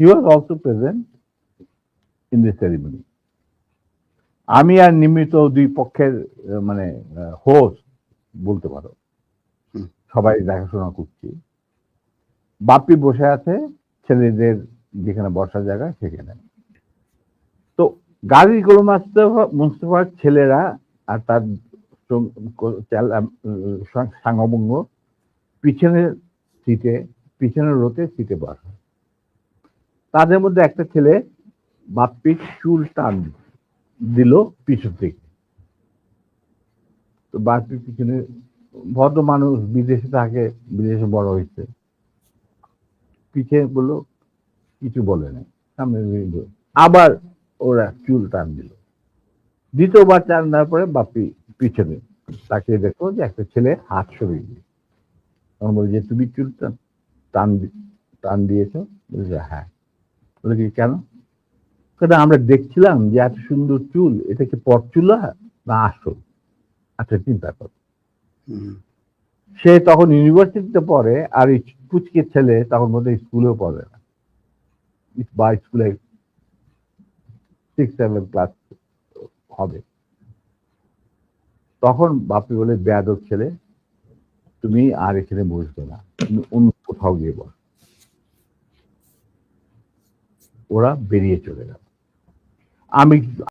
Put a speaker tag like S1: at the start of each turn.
S1: He was also present in this ceremony আমি আর নিমিত দুই পক্ষের মানে হোস্ট বলতে পারো। সবাই দেখাশোনা করছি। বাপ্পি বসে আছে ছেলেদের যেখানে বসার জায়গা সেখানে। তো গাজী গোল মুস্তফা মুস্তফার ছেলেরা আর তার সাঙ্গবঙ্গ পিছনের সিটে পিছনের রোতে সিটে বসা। তাদের মধ্যে একটা ছেলে বাপ্পির চুল টান দিল পিছন থেকে। তো বাপ্পি পিছনে ভদ্র মানুষ বিদেশে থাকে, বিদেশে বড় হয়েছে। পিছে বলল, কিছু বলে নাই। সামনে আবার ওরা চুল টান দিল। দ্বিতীয়বার টান দেওয়ার পরে বাপি পিছনে তাকে দেখো যে একটা ছেলে হাত সরিয়ে দিয়ে তখন বলে যে তুমি চুল টান টান টান দিয়েছ? বলছে হ্যাঁ। বলে কি কেন? কেন? আমরা দেখছিলাম যে এত সুন্দর চুল এটা কি পরচুলা না আসল? আচ্ছা চিন্তা কর সে তখন ইউনিভার্সিটিতে পড়ে আর এই পুচকে ছেলে তখন বোধ স্কুলেও পড়ে না। বা স্কুলে সিক্স সেভেন ক্লাস হবে। তখন বাপি বলে বেয়াদব ছেলে তুমি আর এখানে বসবে না তুমি অন্য কোথাও গিয়ে বস। ওরা বেরিয়ে চলে গেল। আমি